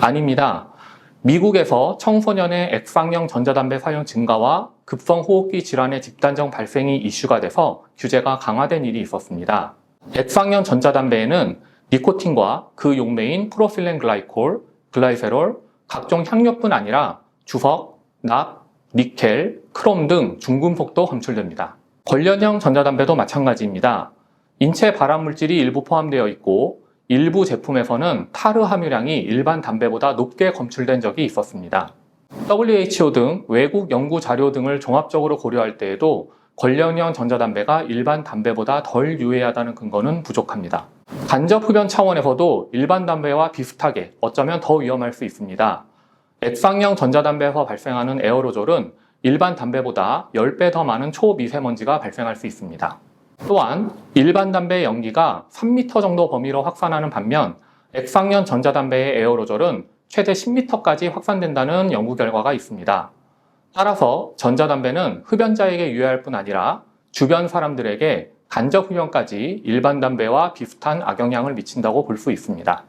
아닙니다. 미국에서 청소년의 액상형 전자담배 사용 증가와 급성 호흡기 질환의 집단적 발생이 이슈가 돼서 규제가 강화된 일이 있었습니다. 액상형 전자담배에는 니코틴과 그 용매인 프로필렌 글라이콜, 글라이세롤, 각종 향료뿐 아니라 주석, 납, 니켈, 크롬 등 중금속도 검출됩니다. 관련형 전자담배도 마찬가지입니다. 인체 발암 물질이 일부 포함되어 있고 일부 제품에서는 타르 함유량이 일반 담배보다 높게 검출된 적이 있었습니다. WHO 등 외국 연구 자료 등을 종합적으로 고려할 때에도 관련형 전자담배가 일반 담배보다 덜 유해하다는 근거는 부족합니다. 간접 흡연 차원에서도 일반 담배와 비슷하게 어쩌면 더 위험할 수 있습니다. 액상형 전자담배에서 발생하는 에어로졸은 일반 담배보다 10배 더 많은 초미세먼지가 발생할 수 있습니다. 또한 일반 담배의 연기가 3m 정도 범위로 확산하는 반면 액상형 전자담배의 에어로졸은 최대 10m까지 확산된다는 연구 결과가 있습니다. 따라서 전자담배는 흡연자에게 유해할 뿐 아니라 주변 사람들에게 간접 흡연까지 일반 담배와 비슷한 악영향을 미친다고 볼 수 있습니다.